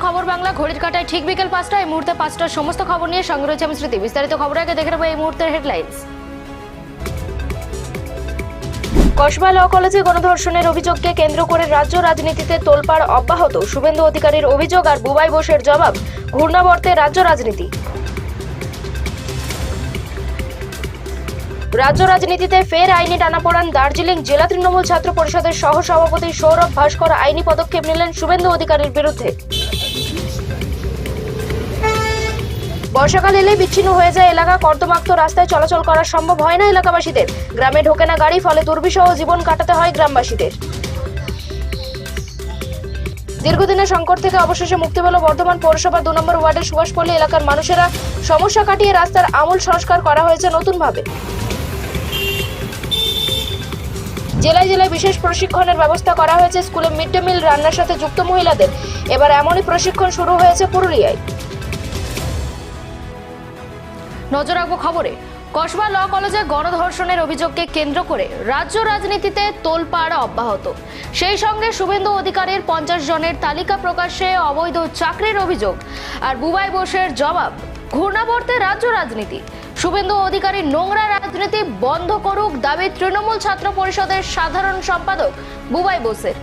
ঘড়ির কাটায় ঠিক বিকেল পাঁচটা এই মুহূর্তে পাঁচটার সমস্ত খবর নিয়ে সঙ্গে রয়েছে আমি স্মৃতি। বিস্তারিত খবর আগে দেখে নেব এই মুহূর্তের হেডলাইন্স কসবা ল কলেজে গণধর্ষণের অভিযোগকে কেন্দ্র করে রাজ্য রাজনীতিতে তোলপাড় অব্যাহত। শুভেন্দু অধিকারীর অভিযোগ আর বুবাই বোসের জবাব ঘূর্ণাবর্তে রাজ্য রাজনীতি। রাজ্য রাজনীতিতে ফের আইনি টানাপোড়ান। দার্জিলিং জেলা তৃণমূল ছাত্র পরিষদের সহ সভাপতি সৌরভ ভাস্কর আইনি পদক্ষেপ নিলেন শুভেন্দু অধিকারীর বিরুদ্ধে। বর্ষাকাল এলে বিচ্ছিন্ন হয়ে যায় এলাকা। কর্দমাক্ত রাস্তায় চলাচল করা সম্ভব হয় না এলাকাবাসীদের। গ্রামে ঢোকে না গাড়ি, ফলে দুর্বিষহ জীবন কাটাতে হয় গ্রামবাসীদের। দীর্ঘদিনের সংকট থেকে অবশেষে মুক্তি পেল বর্ধমান পৌরসভা দু নম্বর ওয়ার্ডের সুভাষপল্লী এলাকার মানুষেরা সমস্যা কাটিয়ে রাস্তার আমূল সংস্কার করা হয়েছে নতুনভাবে। জেলায় জেলায় বিশেষ প্রশিক্ষণের ব্যবস্থা করা হয়েছে। স্কুলে মিড ডে মিল রান্নার সাথে যুক্ত মহিলাদের। এবার এমনই প্রশিক্ষণ শুরু হয়েছে পুরুলিয়ায়। নজর রাখব খবরে। কসবা ল কলেজে গণধর্ষণের অভিযোগকে কেন্দ্র করে রাজ্য রাজনীতিতে তোলপাড় অব্যাহত। সেই সঙ্গে শুভেন্দু অধিকারীর পঞ্চাশ জনের তালিকা প্রকাশে অবৈধ চাকরির অভিযোগ। আর বুবাই বোসের জবাব, ঘূর্ণাবর্তে রাজ্য রাজনীতি। শুভেন্দু অধিকারী নোংরা রাজনীতি বন্ধ করুক দাবি তৃণমূল ছাত্র পরিষদের সাধারণ সম্পাদক বুবাই বোসের।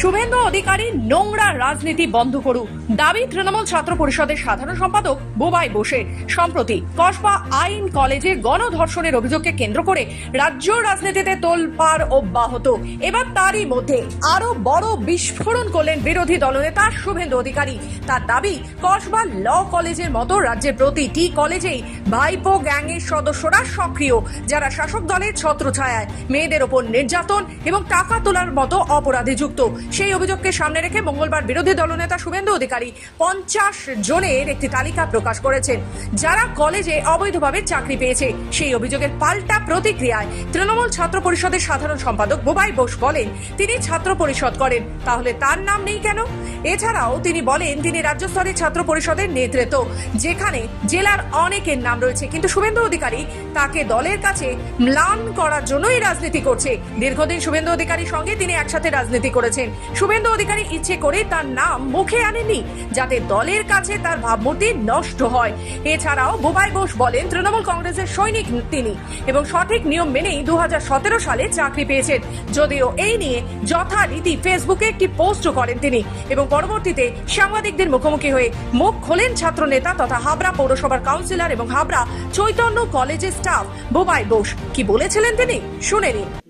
শুভেন্দু অধিকারী নোংরা রাজনীতি বন্ধ করুক। দাবি তৃণমূল ছাত্র পরিষদের সাধারণ সম্পাদক বোবাই বসে। সম্প্রতি কসবা আইন কলেজে গণধর্ষণের অভিযোগকে কেন্দ্র করে রাজ্য রাজনীতিতে তোলপাড় অব্যাহত। এবার তারই মধ্যে আরও বড় বিস্ফোরণ করলেন বিরোধী দলনেতা শুভেন্দু অধিকারী। তার দাবি, কসবা ল কলেজের মতো রাজ্যের প্রতিটি কলেজেই ভাইপো গ্যাংয়ের সদস্যরা সক্রিয়, যারা শাসক দলের ছত্রছায়ায়। মেয়েদের ওপর নির্যাতন এবং টাকা তোলার মতো অপরাধে যুক্ত। সেই অভিযোগকে সামনে রেখে মঙ্গলবার বিরোধী দলনেতা শুভেন্দু অধিকারী পঞ্চাশ জনের একটি তালিকা প্রকাশ করেছেন, যারা কলেজে অবৈধভাবে চাকরি পেয়েছে। সেই অভিযোগের পাল্টা প্রতিক্রিয়ায় তৃণমূল ছাত্র পরিষদের সাধারণ সম্পাদক বোবাই বোস বলেন, তিনি ছাত্র পরিষদ করেন। তাহলে তার নাম নেই কেন? এছাড়াও তিনি বলেন, তিনি রাজ্য স্তরের ছাত্র পরিষদের নেতৃত্ব, যেখানে জেলার অনেকের নাম রয়েছে। কিন্তু শুভেন্দু অধিকারী তাকে দলের কাছে ম্লান করার জন্যই রাজনীতি করছে। দীর্ঘদিন শুভেন্দু অধিকারীর সঙ্গে তিনি একসাথে রাজনীতি করেছেন। শুভেন্দু অধিকারী ইচ্ছে করে তার নাম মুখে আনেননি, যাতে দলের কাছে তার ভাবমূর্তি নষ্ট হয়। এছাড়াও বোবাই বোস বলেন, তৃণমূল কংগ্রেসের সৈনিক তিনি এবং সঠিক নিয়ম মেনেই দু হাজার সতেরো সালে চাকরি পেয়েছেন। যদিও এই নিয়ে যথারীতি ফেসবুকে একটি পোস্টও করেন তিনি এবং পরবর্তীতে সাংবাদিকদের মুখোমুখি হয়ে মুখ খোলেন ছাত্র নেতা তথা হাবড়া পৌরসভার কাউন্সিলর এবং হাবড়া চৈতন্য কলেজের স্টাফ বোবাই বোস কি বলেছিলেন তিনি? শুনে নিন।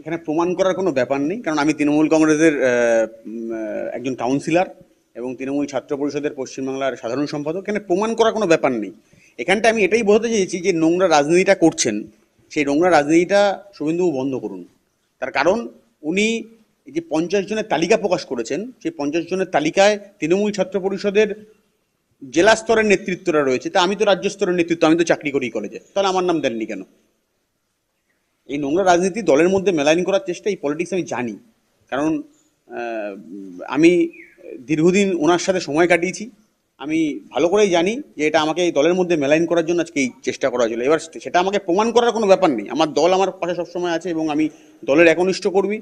এখানে প্রমাণ করার কোনো ব্যাপার নেই, কারণ আমি তৃণমূল কংগ্রেসের একজন কাউন্সিলর এবং তৃণমূল ছাত্র পরিষদের পশ্চিমবাংলার সাধারণ সম্পাদক। এখানে প্রমাণ করার কোনো ব্যাপার নেই। এখানটা আমি এটাই বোঝাতে চেয়েছি যে নোংরা রাজনীতিটা করছেন, সেই নোংরা রাজনীতিটা শুভেন্দুবাবু বন্ধ করুন। তার কারণ উনি যে পঞ্চাশ জনের তালিকা প্রকাশ করেছেন, সেই পঞ্চাশ জনের তালিকায় তৃণমূল ছাত্র পরিষদের জেলা স্তরের নেতৃত্বরা রয়েছে। তা আমি তো রাজ্য স্তরের নেতৃত্ব, আমি তো চাকরি করি কলেজে। তাহলে আমার নাম দেননি কেন? এই নোংরা রাজনীতি দলের মধ্যে মেলাইন করার চেষ্টা এই পলিটিক্স আমি জানি। কারণ আমি দীর্ঘদিন ওনার সাথে সময় কাটিয়েছি। আমি ভালো করেই জানি যে এটা আমাকে এই দলের মধ্যে মেলাইন করার জন্য আজকে এই চেষ্টা করা হয়েছিল। এবার সেটা আমাকে প্রমাণ করার কোনো ব্যাপার নেই। আমার দল আমার পাশে সবসময় আছে এবং আমি দলের একনিষ্ঠ কর্মী।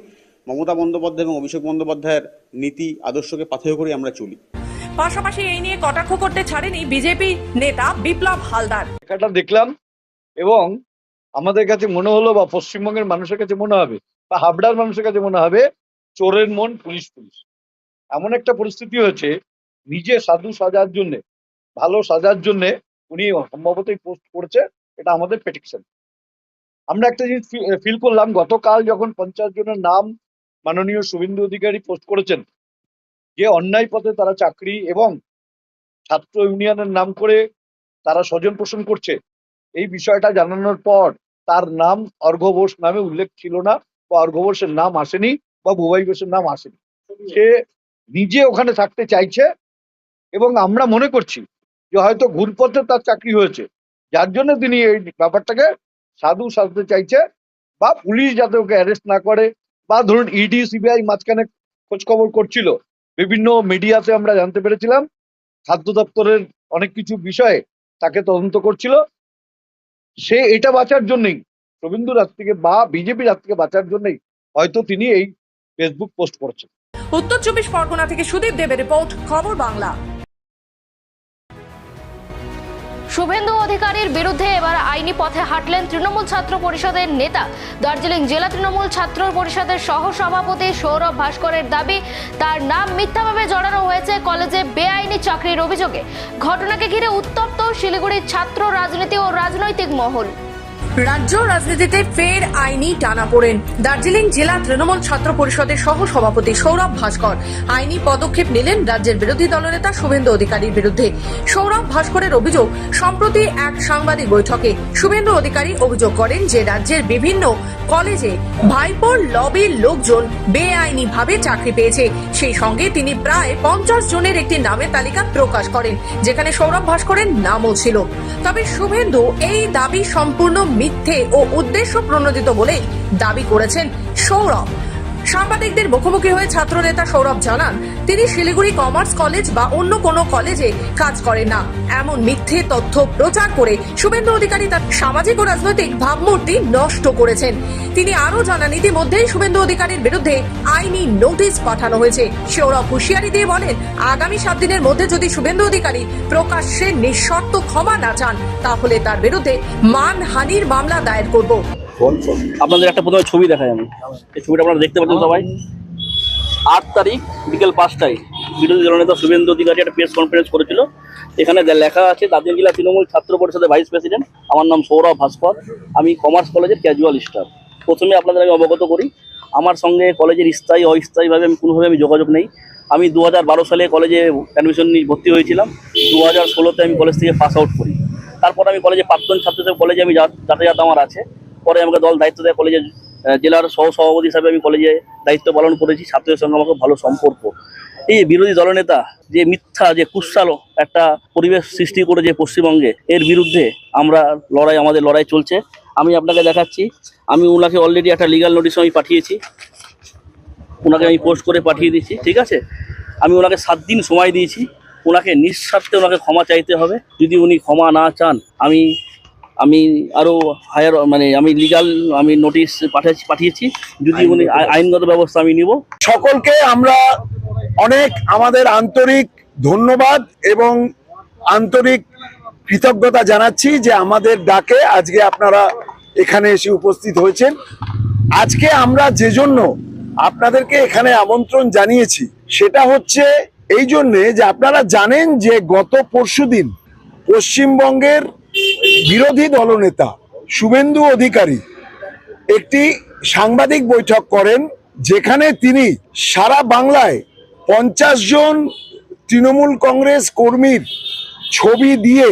মমতা বন্দ্যোপাধ্যায় এবং অভিষেক বন্দ্যোপাধ্যায়ের নীতি আদর্শকে পাথেয় করে আমরা চলি। পাশাপাশি এই নিয়ে কটাক্ষ করতে ছাড়েনি বিজেপি নেতা বিপ্লব হালদার। দেখলাম এবং আমাদের কাছে মনে হলো বা পশ্চিমবঙ্গের মানুষের কাছে মনে হবে বা হাবড়ার মানুষের কাছে মনে হবে, চোরের মন পুলিশ পুলিশ। এমন একটা পরিস্থিতি হয়েছে, নিজে সাধু সাজার জন্য, ভালো সাজার জন্য উনি সম্ভবতই পোস্ট করছে, এটা আমাদের প্রেডিকশন আমরা একটা জিনিস ফিল করলাম, গতকাল যখন পঞ্চাশ জনের নাম মাননীয় শুভেন্দু অধিকারী পোস্ট করেছেন, যে অন্যায় পথে তারা চাকরি এবং ছাত্র ইউনিয়নের নাম করে তারা স্বজন পোষণ করছে এই বিষয়টা জানানোর পর তার নাম অর্ঘ ঘোষ নামে উল্লেখ ছিল না বা অর্ঘ ঘোষের নাম আসেনি বা বুবাই ঘোষের নাম আসেনি। সে নিজে ওখানে থাকতে চাইছে এবং আমরা মনে করছি যে হয়তো ঘুরপথে তার চাকরি হয়েছে। যার জন্য তিনি এই ব্যাপারটাকে সাধু সাজতে চাইছে বা পুলিশ যাতে ওকে অ্যারেস্ট না করে বা ধরুন ইডি সিবিআই মাঝখানে খোঁজখবর করছিল। বিভিন্ন মিডিয়াতে আমরা জানতে পেরেছিলাম। খাদ্য দপ্তরের অনেক কিছু বিষয়ে তাকে তদন্ত করছিল। সে এটা বাঁচার জন্যই, রবীন্দ্র রাজ থেকে বা বিজেপি রাজ থেকে বাঁচার জন্যই হয়তো তিনি এই ফেসবুক পোস্ট করছেন। উত্তর চব্বিশ পরগনা থেকে সুদীপ দেবের রিপোর্ট, খবর বাংলা। শুভেন্দু অধিকারীর বিরুদ্ধে এবার আইনি পথে হাঁটলেন তৃণমূল ছাত্র পরিষদের নেতা। দার্জিলিং জেলা তৃণমূল ছাত্র পরিষদের সহ সভাপতি সৌরভ ভাস্করের দাবি, তার নাম মিথ্যাভাবে জড়ানো হয়েছে কলেজে বেআইনি চাকরির অভিযোগে। ঘটনাকে ঘিরে উত্তপ্ত শিলিগুড়ির ছাত্র রাজনীতি ও রাজনৈতিক মহল। রাজ্য রাজনীতিতে ফের আইনি টানাপোড়েন। দার্জিলিং জেলা তৃণমূল ছাত্র পরিষদের সহ সভাপতি সৌরভ ভাস্কর আইনি পদক্ষেপ নিলেন রাজ্যের বিরোধী দলনেতা শুভেন্দু অধিকারীর বিরুদ্ধে। সৌরভ ভাস্করের অভিযোগ, সম্প্রতি এক সাংবাদিক বৈঠকে শুভেন্দু অধিকারী অভিযোগ করেন যে রাজ্যের বিভিন্ন কলেজে ভাইপোর লবির লোকজন বেআইনি ভাবে চাকরি পেয়েছে। সেই সঙ্গে তিনি প্রায় পঞ্চাশ জনের একটি নামের তালিকা প্রকাশ করেন, যেখানে সৌরভ ভাস্করের নামও ছিল। তবে শুভেন্দু এই দাবি সম্পূর্ণ মিথ্যে ও উদ্দেশ্য প্রণোদিত বলেই দাবি করেছেন সৌরভ। সাংবাদিকদের মুখোমুখি হয়ে ছাত্রনেতা সৌরভ জানান, তিনি শিলিগুড়ি কমার্স কলেজ বা অন্য কোনো কলেজে কাজ করেন না। এমন মিথ্যে তথ্য প্রচার করে শুভেন্দু অধিকারী তার সামাজিক ও রাজনৈতিক ভাবমূর্তি নষ্ট করেছেন। তিনি আরও জানান, ইতিমধ্যেই শুভেন্দু অধিকারীর বিরুদ্ধে আইনি নোটিশ পাঠানো হয়েছে। সৌরভ হুঁশিয়ারি দিয়ে বলেন, আগামী সাত দিনের মধ্যে যদি শুভেন্দু অধিকারী প্রকাশ্যে নিঃশর্ত ক্ষমা না চান, তাহলে তার বিরুদ্ধে মানহানির মামলা দায়ের করব। আপনাদের একটা প্রথমে ছবি দেখাই আমি। এই ছবিটা আপনারা দেখতে পাচ্ছেন সবাই। আট তারিখ বিকেল পাঁচটায় বিরোধী দলনেতা শুভেন্দু অধিকারী একটা প্রেস কনফারেন্স করেছিল। এখানে লেখা আছে, দার্জিলিং জেলা তৃণমূল ছাত্র পরিষদের ভাইস প্রেসিডেন্ট আমার নাম সৌরভ ভাস্কর। আমি কমার্স কলেজের ক্যাজুয়াল স্টাফ প্রথমে আপনাদের আমি অবগত করি, আমার সঙ্গে কলেজের স্থায়ী, অস্থায়ীভাবে আমি কোনোভাবে আমি যোগাযোগ নেই। আমি দু হাজার বারো সালে কলেজে অ্যাডমিশন নিয়ে ভর্তি হয়েছিলাম। দু হাজার ষোলোতে আমি কলেজ থেকে পাস আউট করি। তারপর আমি কলেজে প্রাক্তন ছাত্র হিসেবে কলেজে আমি যাতায়াত আমার আছে। পরে আমাকে দল দায়িত্ব দেয় কলেজের জেলার সহ সভাপতি হিসাবে আমি কলেজে দায়িত্ব পালন করেছি। ছাত্রদের সঙ্গে আমাকে ভালো সম্পর্ক। এই বিরোধী দলনেতা যে মিথ্যা, যে কুৎসালো একটা পরিবেশ সৃষ্টি করেছে পশ্চিমবঙ্গে, এর বিরুদ্ধে আমরা লড়াই, আমাদের লড়াই চলছে। আমি আপনাকে দেখাচ্ছি। আমি ওনাকে অলরেডি একটা লিগাল নোটিশ আমি পাঠিয়েছি। ওনাকে আমি পোস্ট করে পাঠিয়ে দিয়েছি, ঠিক আছে? আমি ওনাকে সাত দিন সময় দিয়েছি। ওনাকে নিঃস্বার্থে ওনাকে ক্ষমা চাইতে হবে। যদি উনি ক্ষমা না চান, আমি আমি আরও হায়ার মানে আমি লিগাল আমি নোটিশ পাঠিয়েছি পাঠিয়েছি। যদি উনি আই- আইনগত ব্যবস্থা আমি নিব। সকলকে আমরা অনেক আমাদের আন্তরিক ধন্যবাদ এবং আন্তরিক কৃতজ্ঞতা জানাচ্ছি যে আমাদের ডাকে আজকে আপনারা এখানে এসে উপস্থিত হয়েছেন। আজকে আমরা যে জন্য আপনাদেরকে এখানে আমন্ত্রণ জানিয়েছি সেটা হচ্ছে এই জন্যে যে আপনারা জানেন যে গত পরশুদিন পশ্চিমবঙ্গের বিরোধী দলনেতা শুভেন্দু অধিকারী একটি সাংবাদিক বৈঠক করেন, যেখানে তিনি সারা বাংলায় পঞ্চাশ জন তৃণমূল কংগ্রেস কর্মীর ছবি দিয়ে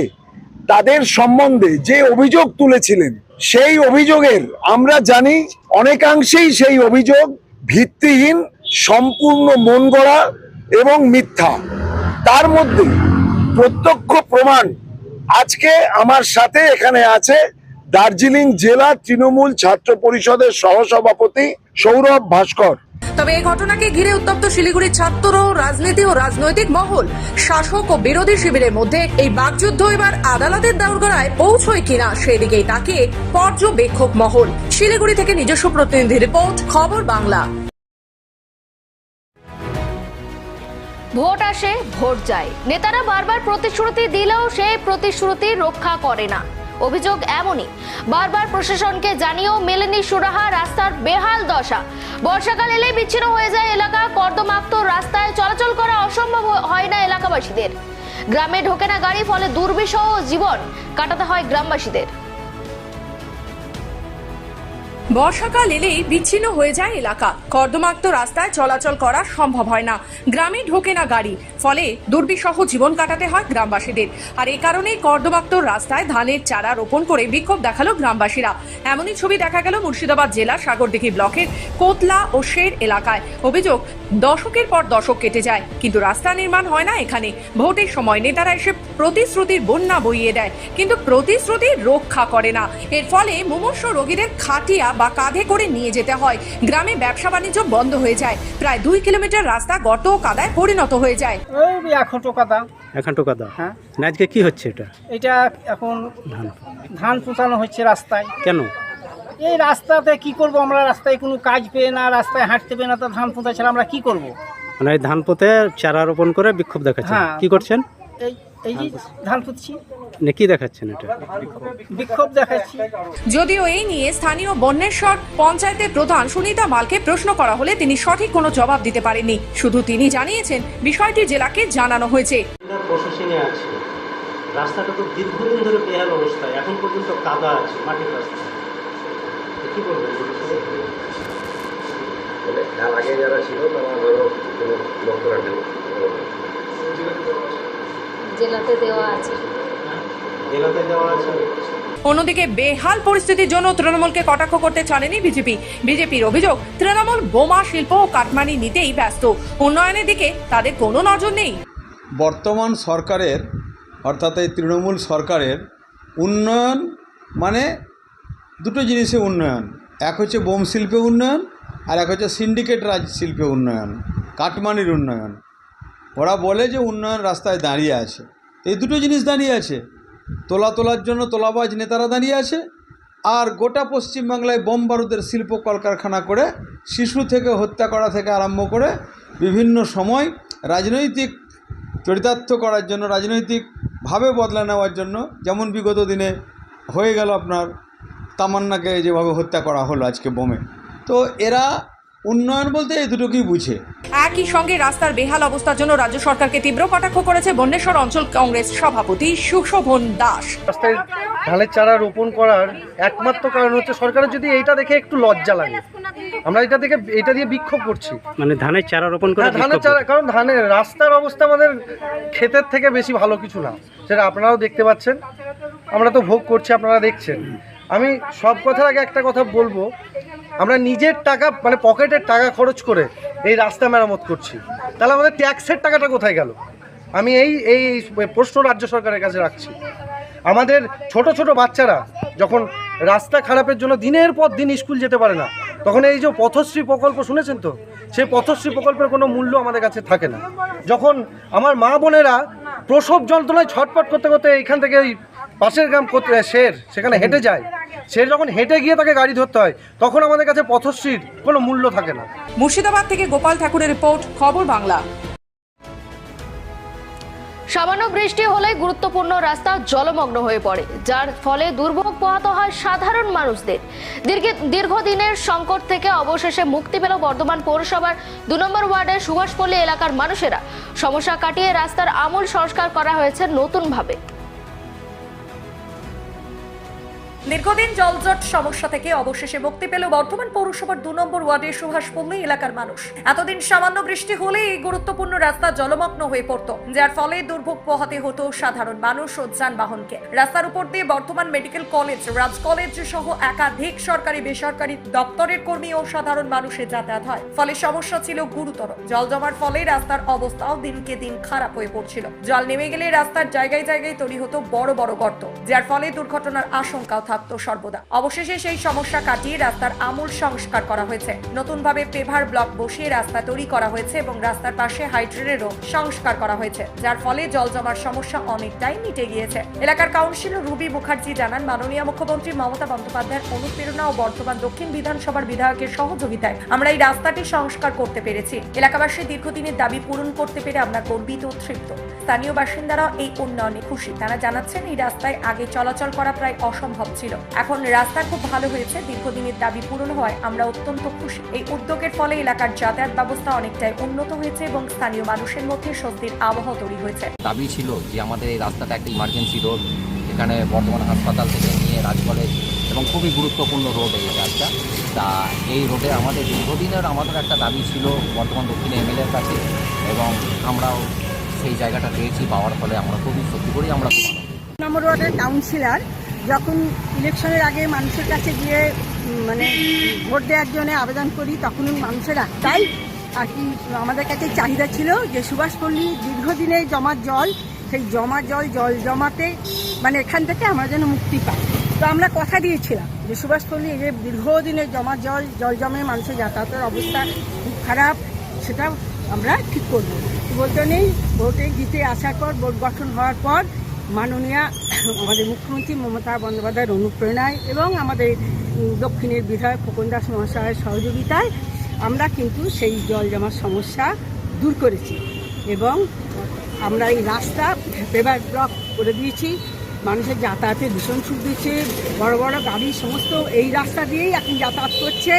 তাদের সম্বন্ধে যে অভিযোগ তুলেছিলেন, সেই অভিযোগের আমরা জানি অনেকাংশেই সেই অভিযোগ ভিত্তিহীন, সম্পূর্ণ মন গড়া এবং মিথ্যা। তার মধ্যে প্রত্যক্ষ প্রমাণ আজকে আমার সাথে এখানে আছে দার্জিলিং জেলা তৃণমূল ছাত্র পরিষদের সহসভাপতি সৌরভ ভাস্কর। তবে এই ঘটনাকে ঘিরে উত্তপ্ত শিলিগুড়ির ছাত্র, রাজনীতি ও রাজনৈতিক মহল, শাসক ও বিরোধী শিবিরের মধ্যে এই বাকযুদ্ধ এবার আদালতের দাউরগড়ায় পৌঁছয় কিনা সেদিকেই তাকে পর্যবেক্ষক মহল। শিলিগুড়ি থেকে নিজস্ব প্রতিনিধি রিপোর্ট, খবর বাংলা। ভোট আসে, ভোট যায়। নেতারা বারবার প্রতিশ্রুতি দিলেও সেই প্রতিশ্রুতি রক্ষা করে না। অভিযোগ এমনই। বারবার প্রশাসনকে জানিয়েও মেলেনি সুরাহা, রাস্তার বেহাল দশা। বর্ষাকাল এলেই বিচ্ছিন্ন হয়ে যায় এলাকা, কর্দমাক্ত রাস্তায় চলাচল করা অসম্ভব হয় না এলাকাবাসীদের। গ্রামে ঢোকে না গাড়ি, ফলে দুর্বিষহ জীবন কাটাতে হয় গ্রামবাসীদের। বর্ষাকাল এলেই বিচ্ছিন্ন হয়ে যায় এলাকা। কর্দমাক্ত রাস্তায় চলাচল করা সম্ভব হয় না। গ্রামে ঢোকে না গাড়ি। ফলে দুর্বিষহ জীবন কাটাতে হয় গ্রামবাসীদের। আর এই কারণেই কর্দমাক্ত রাস্তায় ধানের চারা রোপণ করে বিক্ষোভ দেখাল গ্রামবাসীরা। এমনই ছবি দেখা গেল মুর্শিদাবাদ জেলার সাগরদিঘি ব্লকের কোতলা ও শের এলাকায়। অভিযোগ, দশকের পর দশক কেটে যায়। কিন্তু রাস্তা নির্মাণ হয় না এখানে। ভোটের সময় নেতারা এসে প্রতিশ্রুতির বন্যা বইয়ে দেয়। কিন্তু প্রতিশ্রুতি রক্ষা করে না। এর ফলে মুমূর্ষ রোগীদের খাটিয়া বা কাঁধে করে নিয়ে যেতে হয়। গ্রামে ব্যবসা বাণিজ্য বন্ধ হয়ে যায়। প্রায় দুই কিলোমিটার রাস্তা গর্ত ও কাদায় পরিণত হয়ে যায়। ওই এখন টোকাদা এখন টোকাদা হ্যাঁ। না আজকে কি হচ্ছে এটা? এটা এখন ধান। ধান পোঁচানো হচ্ছে রাস্তায়। কেন? এই রাস্তাতে কি করব আমরা? রাস্তায় কোনো কাজ পেয়ে না রাস্তায় হাঁটতে পেয়ে না তো ধান পোঁতা ছাড়া আমরা কি করব? মানে এই ধান পোতে চারা রোপণ করে বিক্ষোভ দেখাচ্ছেন হ্যাঁ। কি করছেন? এই এই যে ধান পুঁতছি কি দেখাচ্ছেন এটা? বিক্ষোভ দেখাচ্ছি। যদিও এই নিয়ে স্থানীয় বন্যেশ্বর পঞ্চায়েতের প্রধান সুনিতা মালকে প্রশ্ন করা হলে তিনি সঠিক কোনো জবাব দিতে পারেননি। শুধু তিনি জানিয়েছেন বিষয়টি জেলাকে জানানো হয়েছে। আমরা আছে। রাস্তাটা তো দীর্ঘদিন ধরে বেহাল অবস্থায় এখন পর্যন্ত কাদা আছে মাটির রাস্তা। কি বলবেন? এই বিষয়ে? মানে আগে যারা ছিল তারা ধরো কোনো লক্ষ্য রাখেন। জেলাতে দেওয়া আছে। জেলাতে দেওয়া আছে। অন্যদিকে বেহাল পরিস্থিতির জন্য তৃণমূলকে কটাক্ষ করতে ছাড়েনি বিজেপি। বিজেপির অভিযোগ তৃণমূল বোমা শিল্প ও কাটমানি নিতেই ব্যস্ত। উন্নয়নের দিকে তাদের কোনো নজর নেই। বর্তমান সরকারের অর্থাৎ এই তৃণমূল সরকারের উন্নয়ন মানে দুটো জিনিসে উন্নয়ন। এক হচ্ছে বোম শিল্পে উন্নয়ন আর এক হচ্ছে সিন্ডিকেট রাজ শিল্পে উন্নয়ন কাটমানির উন্নয়ন। ওরা বলে যে উন্নয়ন রাস্তায় দাঁড়িয়ে আছে। এই দুটো জিনিস দাঁড়িয়ে আছে। তোলা তোলার জন্য তোলাবাজ নেতারা দাঁড়িয়ে আছে আর গোটা পশ্চিমবাংলায় বোম বারুদের শিল্প কলকারখানা করে, শিশু থেকে হত্যা করা থেকে আরম্ভ করে বিভিন্ন সময় রাজনৈতিক চরিতার্থ করার জন্য, রাজনৈতিকভাবে বদলা নেওয়ার জন্য, যেমন বিগত দিনে হয়ে গেল আপনার তামান্নাকে যেভাবে হত্যা করা হলো আজকে বোমে। তো এরা উন্নয়ন বলতে এই দুটোকেই বুঝে। একই সঙ্গে রাস্তার বেহাল অবস্থার জন্য রাজ্য সরকারকে তীব্র কটাক্ষ করেছে বন্যেশ্বর অঞ্চল কংগ্রেস সভাপতি সুশোভন দাস। রাস্তায় ধানের চারা রোপণ করার একমাত্র কারণ হচ্ছে সরকারের যদি এইটা দেখে একটু লজ্জা লাগে। আমরা এটা দেখে এটা দিয়ে বিক্ষোভ করছি। মানে ধানের চারা রোপণ করে হ্যাঁ ধানের চারা কারণ ধানের রাস্তার অবস্থা আমাদের ক্ষেতের থেকে বেশি ভালো কিছু না। সেটা আপনারাও দেখতে পাচ্ছেন। আমরা তো ভোগ করছি আপনারা দেখছেন। আমি সব কথার আগে একটা কথা বলব। আমরা নিজের টাকা মানে পকেটের টাকা খরচ করে এই রাস্তা মেরামত করছি। তাহলে আমাদের ট্যাক্সের টাকাটা কোথায় গেল? আমি এই এই প্রশ্ন রাজ্য সরকারের কাছে রাখছি। আমাদের ছোট ছোট বাচ্চারা যখন রাস্তা খারাপের জন্য দিনের পর দিন স্কুল যেতে পারে না, তখন এই যে পথশ্রী প্রকল্প শুনেছেন তো? সেই পথশ্রী প্রকল্পের কোনো মূল্য আমাদের কাছে থাকে না। যখন আমার মা বোনেরা প্রসব যন্ত্রণায় ছটপট করতে করতে এইখান থেকে পাশের গ্রাম শের সেখানে হেঁটে যায়। সে যখন হেঁটে গিয়ে তাকে গাড়ি ধরতে হয় তখন আমাদের কাছে পথশ্রীর কোনো মূল্য থাকে না। মুর্শিদাবাদ থেকে গোপাল ঠাকুরের রিপোর্ট খবর বাংলা। সামান্য বৃষ্টি হলে গুরুত্বপূর্ণ রাস্তা জলমগ্ন হয়ে পড়ে যার ফলে দুর্ভোগ পোহাতে হয় সাধারণ মানুষদের। দীর্ঘদিনের সংকট থেকে অবশেষে মুক্তি পেল বর্ধমান পৌরসভার দু নম্বর ওয়ার্ডের সুভাষপল্লী এলাকার মানুষেরা। সমস্যা কাটিয়ে রাস্তার আমূল সংস্কার করা হয়েছে নতুনভাবে। দীর্ঘদিন জলজট সমস্যা থেকে অবশেষে মুক্তি পেল বর্ধমান পৌরসভার দু নম্বর ওয়ার্ডের সুভাষপল্লী এলাকার মানুষ। এতদিন সামান্য বৃষ্টি হলে এই গুরুত্বপূর্ণ রাস্তা জলমগ্ন হয়ে পড়তো, যার ফলে দুর্ভোগ পোহাতে হতো সাধারণ মানুষ ও যানবাহনকে। রাস্তার উপর দিয়ে Bardhaman medical college, Raj college সহ একাধিক সরকারি বেসরকারি দপ্তরের কর্মী ও সাধারণ মানুষের যাতায়াত হয়। ফলে সমস্যা ছিল গুরুতর। জল জমার ফলে রাস্তার অবস্থাও দিনকে দিন খারাপ হয়ে পড়ছিল। জল নেমে গেলে রাস্তার জায়গায় জায়গায় তৈরি হতো বড় বড় গর্ত, যার ফলে দুর্ঘটনার আশঙ্কাও থাকতো। সর্বদা। অবশেষে সেই সমস্যা কাটিয়ে রাস্তার আমূল সংস্কার করা হয়েছে। নতুনভাবে পেভার ব্লক বসিয়ে রাস্তা তৈরি করা হয়েছে এবং রাস্তার পাশে হাইড্রেনেরও সংস্কার করা হয়েছে, যার ফলে জল জমার সমস্যা অনেকটাই মিটে গিয়েছে। এলাকার কাউন্সিলর রুবি মুখার্জি জানান, মাননীয় মুখ্যমন্ত্রী মমতা বন্দ্যোপাধ্যায়ের অনুপ্রেরণা ও বর্ধমান দক্ষিণ বিধানসভার বিধায়কের সহযোগিতায় আমরা এই রাস্তাটি সংস্কার করতে পেরেছি। এলাকাবাসীর দীর্ঘদিনের দাবি পূরণ করতে পেরে আমরা গর্বিত তৃপ্ত। স্থানীয় বাসিন্দারাও এই উন্নয়নে খুশি। তারা জানাচ্ছেন, এই রাস্তায় আগে চলাচল করা প্রায় অসম্ভব ছিল। এখন রাস্তা খুব ভালো হয়েছে, দীর্ঘদিনের দাবি পূরণ হওয়ায় আমরা অত্যন্ত খুশি। এই উদ্যোগের ফলে এলাকার যাতায়াত ব্যবস্থা অনেকটাই উন্নত হয়েছে এবং স্থানীয় মানুষের মধ্যে স্বস্তির আবহাওয়া তৈরি হয়েছে। দাবি ছিল যে আমাদের এই রাস্তাটা একটা ইমার্জেন্সি রোড এখানে বর্ধমান হাসপাতাল থেকে নিয়ে রাজ কলেজ এবং খুবই গুরুত্বপূর্ণ রোড এই রাস্তা। তা এই রোডে আমাদের দীর্ঘদিনের আমাদের একটা দাবি ছিল বর্তমান দক্ষিণ এমএলএর কাছে এবং আমরাও সেই জায়গাটা পেয়েছি, পাওয়ার ফলে আমরা খুবই সত্যি করেই আমরা খুব নম্বর ওয়ার্ডের কাউন্সিলর যখন ইলেকশনের আগে মানুষের কাছে গিয়ে মানে ভোট দেওয়ার জন্য আবেদন করি, তখন মানুষের একটাই আর কি আমাদের কাছে চাহিদা ছিল যে সুভাষপল্লী দীর্ঘদিনের জমা জল, সেই জমা জল জল জমাতে মানে এখান থেকে আমরা যেন মুক্তি পাই। তো আমরা কথা দিয়েছিলাম যে সুভাষপল্লী এই যে দীর্ঘদিনের জমা জল জল জমে মানুষের যাতায়াতের অবস্থা খুব খারাপ, সেটা আমরা ঠিক করব। বলতে নেই ভোটে জিতে আসার পর, ভোট গঠন হওয়ার পর মাননীয়া আমাদের মুখ্যমন্ত্রী মমতা বন্দ্যোপাধ্যায়ের অনুপ্রেরণায় এবং আমাদের দক্ষিণের বিধায়ক খোকন দাস মহাশয়ের সহযোগিতায় আমরা কিন্তু সেই জল জমার সমস্যা দূর করেছি এবং আমরা এই রাস্তা পেভার ব্লক করে দিয়েছি। মানুষের যাতায়াতে ভীষণ সুবিধেছে বড় বড় গাড়ি, সমস্ত এই রাস্তা দিয়েই এখন যাতায়াত করছে।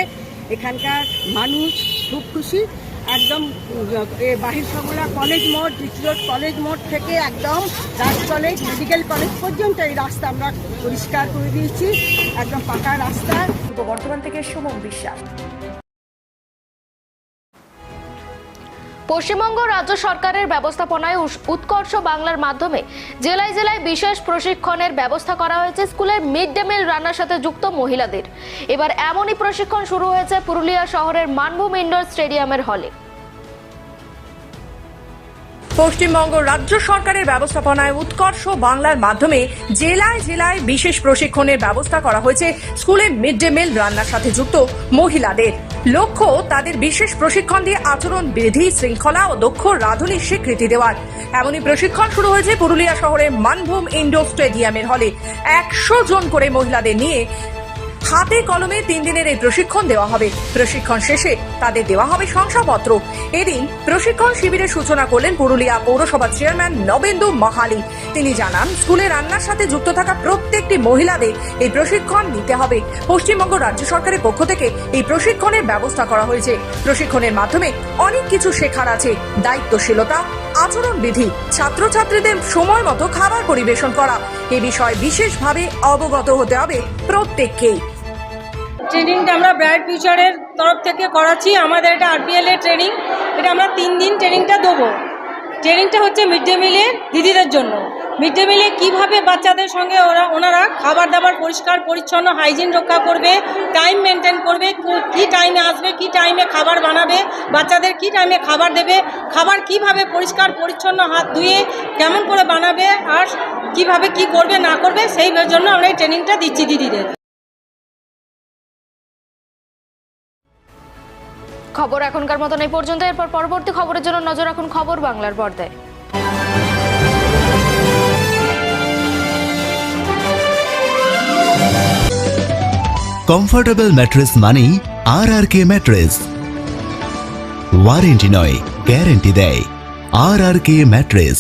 এখানকার মানুষ খুব খুশি। একদম বাহির সগুলা কলেজ মোড় ডিসি রোড কলেজ মোড় থেকে একদম রাজ কলেজ মেডিকেল কলেজ পর্যন্ত এই রাস্তা আমরা পরিষ্কার করে দিয়েছি। একদম পাকা রাস্তা। বর্তমান থেকে সুমন বিশ্বাস। পশ্চিমবঙ্গ রাজ্য সরকারের ব্যবস্থাপনায় উৎকর্ষ বাংলার মাধ্যমে জেলায় জেলায় বিশেষ প্রশিক্ষণের ব্যবস্থা করা হয়েছে স্কুলের মিড ডে মিল রান্নার সাথে যুক্ত মহিলাদের। এবার এমনই প্রশিক্ষণ শুরু হয়েছে পুরুলিয়া শহরের মানভূম ইন্ডোর স্টেডিয়ামের হলে। পশ্চিমবঙ্গ রাজ্য সরকারের ব্যবস্থাপনায় উৎকর্ষ বাংলার মাধ্যমে জেলায় জেলায় বিশেষ প্রশিক্ষণের ব্যবস্থা করা হয়েছে। স্কুলে মিড ডে মিল রান্নার সাথে যুক্ত মহিলাদের। লক্ষ্য, তাদের বিশেষ প্রশিক্ষণ দিয়ে আচরণ বিধি শৃঙ্খলা ও দক্ষ রাঁধুনির স্বীকৃতি দেওয়ার। এমনই প্রশিক্ষণ শুরু হয়েছে পুরুলিয়া শহরের মানভূম ইন্ডোর স্টেডিয়ামের হলে। একশো জন করে মহিলাদের নিয়ে হাতে কলমে তিন দিনের এই প্রশিক্ষণ দেওয়া হবে। প্রশিক্ষণ শেষে তাদের দেওয়া হবে শংসাপত্র। এদিন প্রশিক্ষণ শিবিরের সূচনা করলেন পুরুলিয়া পৌরসভা চেয়ারম্যান নবেন্দু মাহালি। তিনি জানান, স্কুলে রান্নার সাথে যুক্ত থাকা প্রত্যেকটি মহিলাদের এই প্রশিক্ষণ নিতে হবে। পশ্চিমবঙ্গ রাজ্য সরকারের পক্ষ থেকে এই প্রশিক্ষণের ব্যবস্থা করা হয়েছে। প্রশিক্ষণের মাধ্যমে অনেক কিছু শেখার আছে। দায়িত্বশীলতা, আচরণবিধি, ছাত্রছাত্রীদের সময় মতো খাবার পরিবেশন করা। এ বিষয়ে বিশেষভাবে অবগত হতে হবে প্রত্যেককেই। ট্রেনিংটা আমরা ব্রাইট ফিউচারের তরফ থেকে করাচ্ছি। আমাদের এটা আরপিএল এর ট্রেনিং। এটা আমরা তিন দিন ট্রেনিংটা দেবো। ট্রেনিংটা হচ্ছে মিড ডে মিলের দিদিদের জন্য। মিড ডে মিলে কীভাবে বাচ্চাদের সঙ্গে ওরা, ওনারা খাবার দাবার পরিষ্কার, পরিচ্ছন্ন, হাইজিন রক্ষা করবে, টাইম মেনটেন করবে কী টাইমে আসবে, কী টাইমে খাবার বানাবে, বাচ্চাদের কী টাইমে খাবার দেবে, খাবার কীভাবে পরিষ্কার, পরিচ্ছন্ন হাত ধুয়ে কেমন করে বানাবে, আর কীভাবে কি করবে, না করবে, সেই জন্য আমরা এই ট্রেনিংটা দিচ্ছি দিদিদের। খবর এখনকার মতন এই পর্যন্ত। এরপর পরবর্তী খবরের জন্য নজর রাখুন খবর বাংলার পর্দায়। কমফোর্টেবল ম্যাট্রেস মানেই R R K mattress warranty নয় গ্যারেন্টি দেয়। R R K mattress